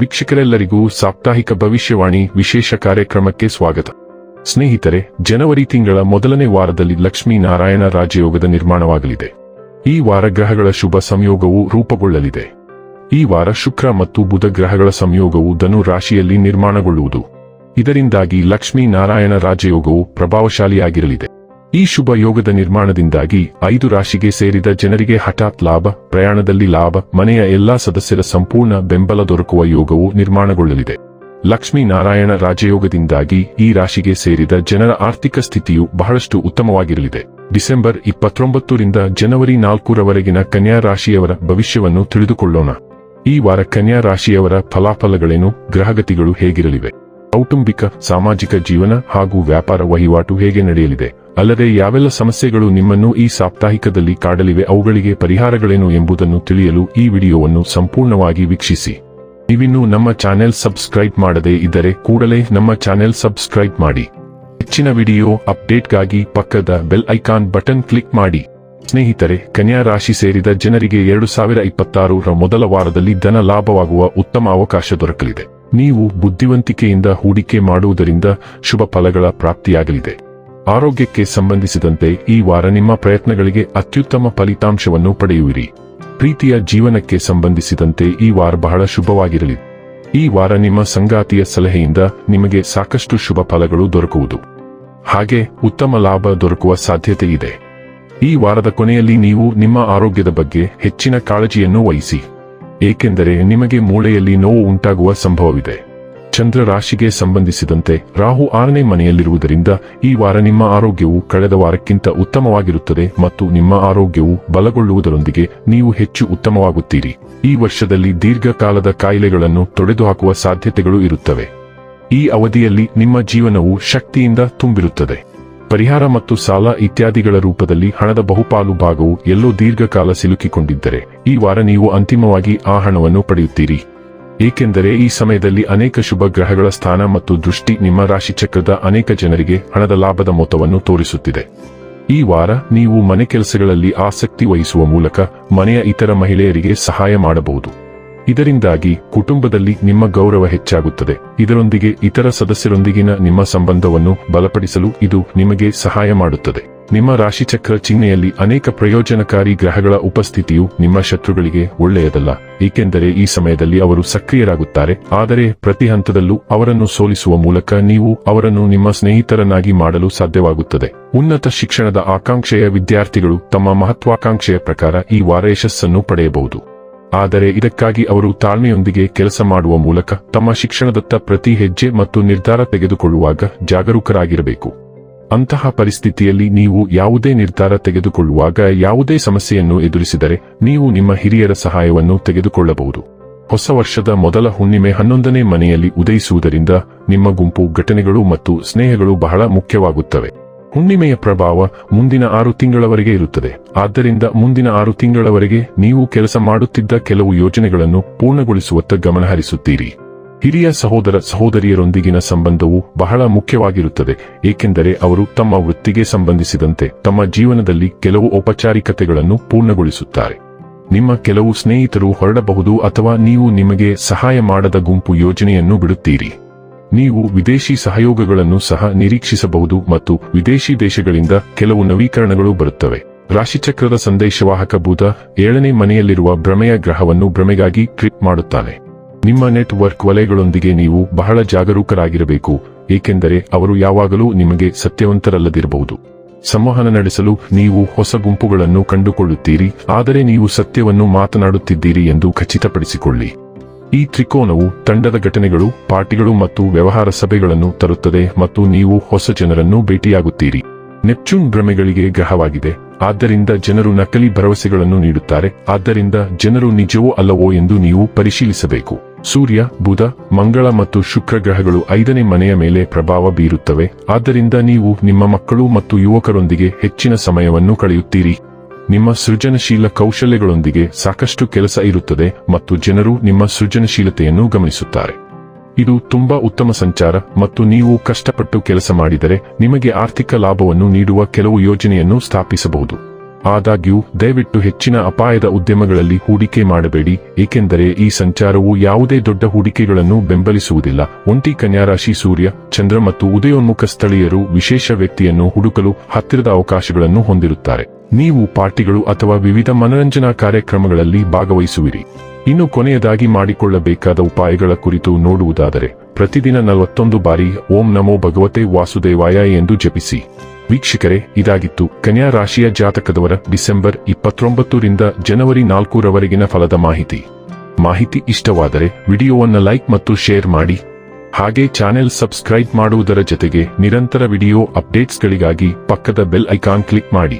ವೀಕ್ಷಕರೆಲ್ಲರಿಗೂ ಸಾಪ್ತಾಹಿಕ ಭವಿಷ್ಯವಾಣಿ ವಿಶೇಷ ಕಾರ್ಯಕ್ರಮಕ್ಕೆ ಸ್ವಾಗತ. ಸ್ನೇಹಿತರೆ, ಜನವರಿ ತಿಂಗಳ ಮೊದಲನೇ ವಾರದಲ್ಲಿ ಲಕ್ಷ್ಮೀ ನಾರಾಯಣ ರಾಜಯೋಗದ ನಿರ್ಮಾಣವಾಗಲಿದೆ. ಈ ವಾರ ಗ್ರಹಗಳ ಶುಭ ಸಂಯೋಗವು ರೂಪುಗೊಳ್ಳಲಿದೆ. ಈ ವಾರ ಶುಕ್ರ ಮತ್ತು ಬುಧ ಗ್ರಹಗಳ ಸಂಯೋಗವು ಧನು ರಾಶಿಯಲ್ಲಿ ನಿರ್ಮಾಣಗೊಳ್ಳುವುದು. ಇದರಿಂದಾಗಿ ಲಕ್ಷ್ಮೀ ನಾರಾಯಣ ರಾಜಯೋಗವು ಪ್ರಭಾವಶಾಲಿಯಾಗಿರಲಿದೆ. ಈ ಶುಭ ಯೋಗದ ನಿರ್ಮಾಣದಿಂದಾಗಿ ಐದು ರಾಶಿಗೆ ಸೇರಿದ ಜನರಿಗೆ ಹಠಾತ್ ಲಾಭ, ಪ್ರಯಾಣದಲ್ಲಿ ಲಾಭ, ಮನೆಯ ಎಲ್ಲಾ ಸದಸ್ಯರ ಸಂಪೂರ್ಣ ಬೆಂಬಲ ದೊರಕುವ ಯೋಗವು ನಿರ್ಮಾಣಗೊಳ್ಳಲಿದೆ. ಲಕ್ಷ್ಮೀ ನಾರಾಯಣ ರಾಜಯೋಗದಿಂದಾಗಿ ಈ ರಾಶಿಗೆ ಸೇರಿದ ಜನರ ಆರ್ಥಿಕ ಸ್ಥಿತಿಯು ಬಹಳಷ್ಟು ಉತ್ತಮವಾಗಿರಲಿದೆ. ಡಿಸೆಂಬರ್ ಇಪ್ಪತ್ತೊಂಬತ್ತರಿಂದ ಜನವರಿ ನಾಲ್ಕರವರೆಗಿನ ಕನ್ಯಾ ರಾಶಿಯವರ ಭವಿಷ್ಯವನ್ನು ತಿಳಿದುಕೊಳ್ಳೋಣ. ಈ ವಾರ ಕನ್ಯಾ ರಾಶಿಯವರ ಫಲಾಫಲಗಳೇನು, ಗ್ರಹಗತಿಗಳು ಹೇಗಿರಲಿವೆ? ಕೌಟುಂಬಿಕ, ಸಾಮಾಜಿಕ ಜೀವನ ಹಾಗೂ ವ್ಯಾಪಾರ ವಹಿವಾಟು ಹೇಗೆ ನಡೆಯಲಿದೆ? ಅಲ್ಲದೆ ಯಾವೆಲ್ಲ ಸಮಸ್ಯೆಗಳು ನಿಮ್ಮನ್ನು ಈ ಸಾಪ್ತಾಹಿಕದಲ್ಲಿ ಕಾಡಲಿವೆ ಅವುಗಳಿಗೆ ಪರಿಹಾರಗಳೇನು ಎಂಬುದನ್ನು ತಿಳಿಯಲು ಈ ವಿಡಿಯೋವನ್ನು ಸಂಪೂರ್ಣವಾಗಿ ವೀಕ್ಷಿಸಿ. ನೀವಿನ್ನೂ ನಮ್ಮ ಚಾನೆಲ್ ಸಬ್ಸ್ಕ್ರೈಬ್ ಮಾಡದೇ ಇದ್ದರೆ ಕೂಡಲೇ ನಮ್ಮ ಚಾನೆಲ್ ಸಬ್ಸ್ಕ್ರೈಬ್ ಮಾಡಿ. ಹೆಚ್ಚಿನ ವಿಡಿಯೋ ಅಪ್ಡೇಟ್ಗಾಗಿ ಪಕ್ಕದ ಬೆಲ್ ಐಕಾನ್ ಬಟನ್ ಕ್ಲಿಕ್ ಮಾಡಿ. ಸ್ನೇಹಿತರೆ, ಕನ್ಯಾ ರಾಶಿ ಸೇರಿದ ಜನರಿಗೆ ಎರಡು ಸಾವಿರ ಇಪ್ಪತ್ತಾರರ ಮೊದಲ ವಾರದಲ್ಲಿ ಧನ ಲಾಭವಾಗುವ ಉತ್ತಮ ಅವಕಾಶ ದೊರಕಲಿದೆ. ನೀವು ಬುದ್ಧಿವಂತಿಕೆಯಿಂದ ಹೂಡಿಕೆ ಮಾಡುವುದರಿಂದ ಶುಭ ಫಲಗಳ ಪ್ರಾಪ್ತಿಯಾಗಲಿದೆ. ಆರೋಗ್ಯಕ್ಕೆ ಸಂಬಂಧಿಸಿದಂತೆ ಈ ವಾರ ನಿಮ್ಮ ಪ್ರಯತ್ನಗಳಿಗೆ ಅತ್ಯುತ್ತಮ ಫಲಿತಾಂಶವನ್ನು ಪಡೆಯುವಿರಿ. ಪ್ರೀತಿಯ ಜೀವನಕ್ಕೆ ಸಂಬಂಧಿಸಿದಂತೆ ಈ ವಾರ ಬಹಳ ಶುಭವಾಗಿರಲಿ. ಈ ವಾರ ನಿಮ್ಮ ಸಂಗಾತಿಯ ಸಲಹೆಯಿಂದ ನಿಮಗೆ ಸಾಕಷ್ಟು ಶುಭ ಫಲಗಳು ದೊರಕುವುದು. ಹಾಗೆ ಉತ್ತಮ ಲಾಭ ದೊರಕುವ ಸಾಧ್ಯತೆ ಇದೆ ಈ ವಾರದ ಕೊನೆಯಲ್ಲಿ ನೀವು ನಿಮ್ಮ ಆರೋಗ್ಯದ ಬಗ್ಗೆ ಹೆಚ್ಚಿನ ಕಾಳಜಿಯನ್ನು ವಹಿಸಿ. ಏಕೆಂದರೆ ನಿಮಗೆ ಮೂಳೆಯಲ್ಲಿ ನೋವು ಉಂಟಾಗುವ ಸಂಭವವಿದೆ. ಚಂದ್ರ ರಾಶಿಗೆ ಸಂಬಂಧಿಸಿದಂತೆ ರಾಹು ಆರನೇ ಮನೆಯಲ್ಲಿರುವುದರಿಂದ ಈ ವಾರ ನಿಮ್ಮ ಆರೋಗ್ಯವು ಕಳೆದ ವಾರಕ್ಕಿಂತ ಉತ್ತಮವಾಗಿರುತ್ತದೆ ಮತ್ತು ನಿಮ್ಮ ಆರೋಗ್ಯವು ಬಲಗೊಳ್ಳುವುದರೊಂದಿಗೆ ನೀವು ಹೆಚ್ಚು ಉತ್ತಮವಾಗುತ್ತೀರಿ. ಈ ವರ್ಷದಲ್ಲಿ ದೀರ್ಘಕಾಲದ ಕಾಯಿಲೆಗಳನ್ನು ತೊಡೆದುಹಾಕುವ ಸಾಧ್ಯತೆಗಳು ಇರುತ್ತವೆ. ಈ ಅವಧಿಯಲ್ಲಿ ನಿಮ್ಮ ಜೀವನವು ಶಕ್ತಿಯಿಂದ ತುಂಬಿರುತ್ತದೆ. ಪರಿಹಾರ ಮತ್ತು ಸಾಲ ಇತ್ಯಾದಿಗಳ ರೂಪದಲ್ಲಿ ಹಣದ ಬಹುಪಾಲು ಭಾಗವು ಎಲ್ಲೋ ದೀರ್ಘಕಾಲ ಸಿಲುಕಿಕೊಂಡಿದ್ದರೆ ಈ ವಾರ ನೀವು ಅಂತಿಮವಾಗಿ ಆ ಹಣವನ್ನು ಪಡೆಯುತ್ತೀರಿ. ಏಕೆಂದರೆ ಈ ಸಮಯದಲ್ಲಿ ಅನೇಕ ಶುಭ ಗ್ರಹಗಳ ಸ್ಥಾನ ಮತ್ತು ದೃಷ್ಟಿ ನಿಮ್ಮ ರಾಶಿಚಕ್ರದ ಅನೇಕ ಜನರಿಗೆ ಹಣದ ಲಾಭದ ಮೊತ್ತವನ್ನು ತೋರಿಸುತ್ತಿದೆ. ಈ ವಾರ ನೀವು ಮನೆ ಕೆಲಸಗಳಲ್ಲಿ ಆಸಕ್ತಿ ವಹಿಸುವ ಮೂಲಕ ಮನೆಯ ಇತರ ಮಹಿಳೆಯರಿಗೆ ಸಹಾಯ ಮಾಡಬಹುದು. ಇದರಿಂದಾಗಿ ಕುಟುಂಬದಲ್ಲಿ ನಿಮ್ಮ ಗೌರವ ಹೆಚ್ಚಾಗುತ್ತದೆ. ಇದರೊಂದಿಗೆ ಇತರ ಸದಸ್ಯರೊಂದಿಗಿನ ನಿಮ್ಮ ಸಂಬಂಧವನ್ನು ಬಲಪಡಿಸಲು ಇದು ನಿಮಗೆ ಸಹಾಯ ಮಾಡುತ್ತದೆ. ನಿಮ್ಮ ರಾಶಿಚಕ್ರ ಚಿಹ್ನೆಯಲ್ಲಿ ಅನೇಕ ಪ್ರಯೋಜನಕಾರಿ ಗ್ರಹಗಳ ಉಪಸ್ಥಿತಿಯು ನಿಮ್ಮ ಶತ್ರುಗಳಿಗೆ ಒಳ್ಳೆಯದಲ್ಲ, ಏಕೆಂದರೆ ಈ ಸಮಯದಲ್ಲಿ ಅವರು ಸಕ್ರಿಯರಾಗುತ್ತಾರೆ. ಆದರೆ ಪ್ರತಿ ಹಂತದಲ್ಲೂ ಅವರನ್ನು ಸೋಲಿಸುವ ಮೂಲಕ ನೀವು ಅವರನ್ನು ನಿಮ್ಮ ಸ್ನೇಹಿತರನ್ನಾಗಿ ಮಾಡಲು ಸಾಧ್ಯವಾಗುತ್ತದೆ. ಉನ್ನತ ಶಿಕ್ಷಣದ ಆಕಾಂಕ್ಷೆಯ ವಿದ್ಯಾರ್ಥಿಗಳು ತಮ್ಮ ಮಹತ್ವಾಕಾಂಕ್ಷೆಯ ಪ್ರಕಾರ ಈ ವಾರ ಯಶಸ್ಸನ್ನು ಪಡೆಯಬಹುದು. ಆದರೆ ಇದಕ್ಕಾಗಿ ಅವರು ತಾಳ್ಮೆಯೊಂದಿಗೆ ಕೆಲಸ ಮಾಡುವ ಮೂಲಕ ತಮ್ಮ ಶಿಕ್ಷಣದತ್ತ ಪ್ರತಿ ಹೆಜ್ಜೆ ಮತ್ತು ನಿರ್ಧಾರ ತೆಗೆದುಕೊಳ್ಳುವಾಗ ಜಾಗರೂಕರಾಗಿರಬೇಕು. ಅಂತಹ ಪರಿಸ್ಥಿತಿಯಲ್ಲಿ ನೀವು ಯಾವುದೇ ನಿರ್ಧಾರ ತೆಗೆದುಕೊಳ್ಳುವಾಗ ಯಾವುದೇ ಸಮಸ್ಯೆಯನ್ನು ಎದುರಿಸಿದರೆ ನೀವು ನಿಮ್ಮ ಹಿರಿಯರ ಸಹಾಯವನ್ನು ತೆಗೆದುಕೊಳ್ಳಬಹುದು. ಹೊಸ ವರ್ಷದ ಮೊದಲ ಹುಣ್ಣಿಮೆ ಹನ್ನೊಂದನೇ ಮನೆಯಲ್ಲಿ ಉದಯಿಸುವುದರಿಂದ ನಿಮ್ಮ ಗುಂಪು ಘಟನೆಗಳು ಮತ್ತು ಸ್ನೇಹಗಳು ಬಹಳ ಮುಖ್ಯವಾಗುತ್ತವೆ. ಹುಣ್ಣಿಮೆಯ ಪ್ರಭಾವ ಮುಂದಿನ ಆರು ತಿಂಗಳವರೆಗೆ ಇರುತ್ತದೆ. ಆದ್ದರಿಂದ ಮುಂದಿನ ಆರು ತಿಂಗಳವರೆಗೆ ನೀವು ಕೆಲಸ ಮಾಡುತ್ತಿದ್ದ ಕೆಲವು ಯೋಜನೆಗಳನ್ನು ಪೂರ್ಣಗೊಳಿಸುವತ್ತ ಗಮನಹರಿಸುತ್ತೀರಿ. ಹಿರಿಯ ಸಹೋದರ ಸಹೋದರಿಯರೊಂದಿಗಿನ ಸಂಬಂಧವು ಬಹಳ ಮುಖ್ಯವಾಗಿರುತ್ತದೆ, ಏಕೆಂದರೆ ಅವರು ತಮ್ಮ ವೃತ್ತಿಗೆ ಸಂಬಂಧಿಸಿದಂತೆ ತಮ್ಮ ಜೀವನದಲ್ಲಿ ಕೆಲವು ಔಪಚಾರಿಕತೆಗಳನ್ನು ಪೂರ್ಣಗೊಳಿಸುತ್ತಾರೆ. ನಿಮ್ಮ ಕೆಲವು ಸ್ನೇಹಿತರು ಹೊರಡಬಹುದು ಅಥವಾ ನೀವು ನಿಮಗೆ ಸಹಾಯ ಮಾಡದ ಗುಂಪು ಯೋಜನೆಯನ್ನು ಬಿಡುತ್ತೀರಿ. ನೀವು ವಿದೇಶಿ ಸಹಯೋಗಗಳನ್ನು ಸಹ ನಿರೀಕ್ಷಿಸಬಹುದು ಮತ್ತು ವಿದೇಶಿ ದೇಶಗಳಿಂದ ಕೆಲವು ನವೀಕರಣಗಳು ಬರುತ್ತವೆ. ರಾಶಿಚಕ್ರದ ಸಂದೇಶವಾಹಕ ಬೂಧ ಏಳನೇ ಮನೆಯಲ್ಲಿರುವ ಭ್ರಮೆಯ ಗ್ರಹವನ್ನು ಭ್ರಮೆಗಾಗಿ ಟ್ರಿಪ್ ಮಾಡುತ್ತಾನೆ. ನಿಮ್ಮ ನೆಟ್ವರ್ಕ್ ವಲಯಗಳೊಂದಿಗೆ ನೀವು ಬಹಳ ಜಾಗರೂಕರಾಗಿರಬೇಕು, ಏಕೆಂದರೆ ಅವರು ಯಾವಾಗಲೂ ನಿಮಗೆ ಸತ್ಯವಂತರಲ್ಲದಿರಬಹುದು. ಸಂವಹನ ನಡೆಸಲು ನೀವು ಹೊಸ ಗುಂಪುಗಳನ್ನು ಕಂಡುಕೊಳ್ಳುತ್ತೀರಿ, ಆದರೆ ನೀವು ಸತ್ಯವನ್ನು ಮಾತನಾಡುತ್ತಿದ್ದೀರಿ ಎಂದು ಖಚಿತಪಡಿಸಿಕೊಳ್ಳಿ. ಈ ತ್ರಿಕೋನವು ತಂಡದ ಘಟನೆಗಳು, ಪಾರ್ಟಿಗಳು ಮತ್ತು ವ್ಯವಹಾರ ಸಭೆಗಳನ್ನು ತರುತ್ತದೆ ಮತ್ತು ನೀವು ಹೊಸ ಜನರನ್ನು ಭೇಟಿಯಾಗುತ್ತೀರಿ. ನೆಪ್ಚೂನ್ ಭ್ರಮೆಗಳಿಗೆ ಗ್ರಹವಾಗಿದೆ, ಆದ್ದರಿಂದ ಜನರು ನಕಲಿ ಭರವಸೆಗಳನ್ನು ನೀಡುತ್ತಾರೆ, ಆದ್ದರಿಂದ ಜನರು ನಿಜವೋ ಅಲ್ಲವೋ ಎಂದು ನೀವು ಪರಿಶೀಲಿಸಬೇಕು. ಸೂರ್ಯ, ಬುಧ, ಮಂಗಳ ಮತ್ತು ಶುಕ್ರ ಗ್ರಹಗಳು ಐದನೇ ಮನೆಯ ಮೇಲೆ ಪ್ರಭಾವ ಬೀರುತ್ತವೆ. ಆದ್ದರಿಂದ ನೀವು ನಿಮ್ಮ ಮಕ್ಕಳು ಮತ್ತು ಯುವಕರೊಂದಿಗೆ ಹೆಚ್ಚಿನ ಸಮಯವನ್ನು ಕಳೆಯುತ್ತೀರಿ. ನಿಮ್ಮ ಸೃಜನಶೀಲ ಕೌಶಲ್ಯಗಳೊಂದಿಗೆ ಸಾಕಷ್ಟು ಕೆಲಸ ಇರುತ್ತದೆ ಮತ್ತು ಜನರು ನಿಮ್ಮ ಸೃಜನಶೀಲತೆಯನ್ನು ಗಮನಿಸುತ್ತಾರೆ. ಇದು ತುಂಬಾ ಉತ್ತಮ ಸಂಚಾರ ಮತ್ತು ನೀವು ಕಷ್ಟಪಟ್ಟು ಕೆಲಸ ಮಾಡಿದರೆ ನಿಮಗೆ ಆರ್ಥಿಕ ಲಾಭವನ್ನು ನೀಡುವ ಕೆಲವು ಯೋಜನೆಯನ್ನು ಸ್ಥಾಪಿಸಬಹುದು. ಆದಾಗ್ಯೂ, ದಯವಿಟ್ಟು ಹೆಚ್ಚಿನ ಅಪಾಯದ ಉದ್ಯಮಗಳಲ್ಲಿ ಹೂಡಿಕೆ ಮಾಡಬೇಡಿ, ಏಕೆಂದರೆ ಈ ಸಂಚಾರವು ಯಾವುದೇ ದೊಡ್ಡ ಹೂಡಿಕೆಗಳನ್ನು ಬೆಂಬಲಿಸುವುದಿಲ್ಲ. ಒಂಟಿ ಕನ್ಯಾರಾಶಿ ಸೂರ್ಯ, ಚಂದ್ರ ಮತ್ತು ಉದಯೋನ್ಮುಖ ಸ್ಥಳೀಯರು ವಿಶೇಷ ವ್ಯಕ್ತಿಯನ್ನು ಹುಡುಕಲು ಹತ್ತಿರದ ಅವಕಾಶಗಳನ್ನು ಹೊಂದಿರುತ್ತಾರೆ. ನೀವು ಪಾರ್ಟಿಗಳು ಅಥವಾ ವಿವಿಧ ಮನರಂಜನಾ ಕಾರ್ಯಕ್ರಮಗಳಲ್ಲಿ ಭಾಗವಹಿಸುವಿರಿ. ಇನ್ನು ಕೊನೆಯದಾಗಿ ಮಾಡಿಕೊಳ್ಳಬೇಕಾದ ಉಪಾಯಗಳ ಕುರಿತು ನೋಡುವುದಾದರೆ, ಪ್ರತಿದಿನ ನಲವತ್ತೊಂದು ಬಾರಿ ಓಂ ನಮೋ ಭಗವತೆ ವಾಸುದೇವಾಯ ಎಂದು ಜಪಿಸಿ. ವೀಕ್ಷಕರೇ, ಇದಾಗಿತ್ತು ಕನ್ಯಾ ರಾಶಿಯ ಜಾತಕದವರ ಡಿಸೆಂಬರ್ ಇಪ್ಪತ್ತೊಂಬತ್ತರಿಂದ ಜನವರಿ ನಾಲ್ಕರವರೆಗಿನ ಫಲದ ಮಾಹಿತಿ. ಮಾಹಿತಿ ಇಷ್ಟವಾದರೆ ವಿಡಿಯೋವನ್ನು ಲೈಕ್ ಮತ್ತು ಶೇರ್ ಮಾಡಿ. ಹಾಗೆ ಚಾನೆಲ್ ಸಬ್ಸ್ಕ್ರೈಬ್ ಮಾಡುವುದರ ಜೊತೆಗೆ ನಿರಂತರ ವಿಡಿಯೋ ಅಪ್ಡೇಟ್ಸ್ಗಳಿಗಾಗಿ ಪಕ್ಕದ ಬೆಲ್ ಐಕಾನ್ ಕ್ಲಿಕ್ ಮಾಡಿ.